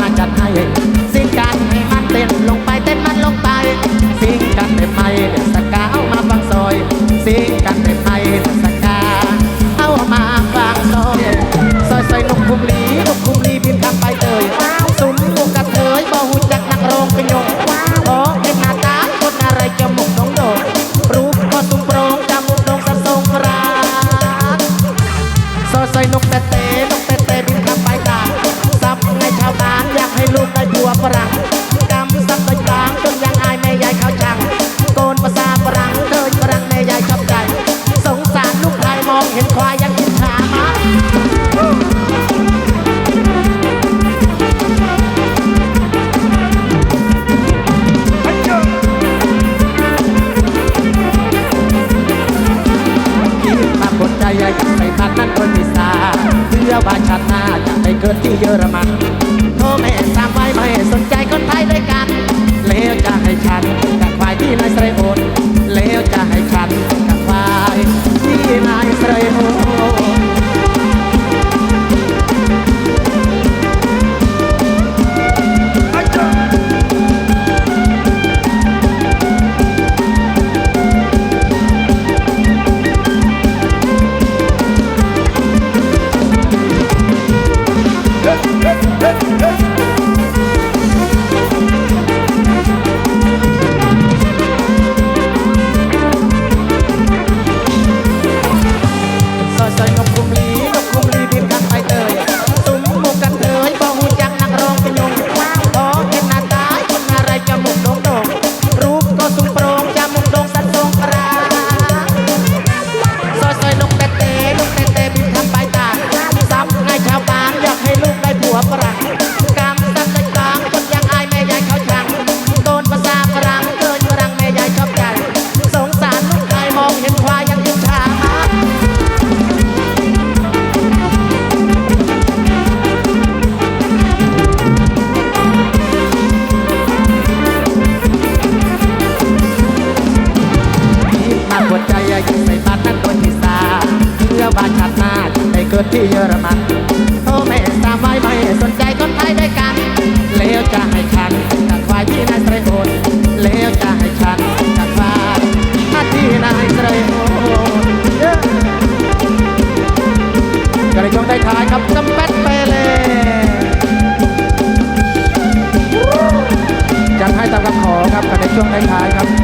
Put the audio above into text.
มาจัดให้สิ่งกันให้มันเต้นลงไปเต้นมันลงไปสิ่งกันใหม่ๆเด็กสกาวมาฟังซอยสิ่งกันานอยากให้ลูกได้ผัวฝรั่งกำสับไปกลางจนยังอายแม่ยายเขาชังโกนภาษาฝรั่งเดินฝรั่งแม่ยายชอบใจ สงสารลูกชายมองเห็นควายยังกินขามาใจอยังไม่พักนั่นคนพิซาเพื่อว่าชาติหน้าจะไปเกิดที่เยอรมัน นที่เยอรมันโทรไม่ตามไว้ไม่สนใจคนไทยด้วยกันเลวจะให้ฉันกับฝ่ายที่นายไตรโอนเลวจะให้ฉันกับฝ่ายที่นายไตรโอนกระยงได้ทายครับจำเป็ดไปเลยจัดให้ตามคำขอครับกัะในช่วงท้ายครับ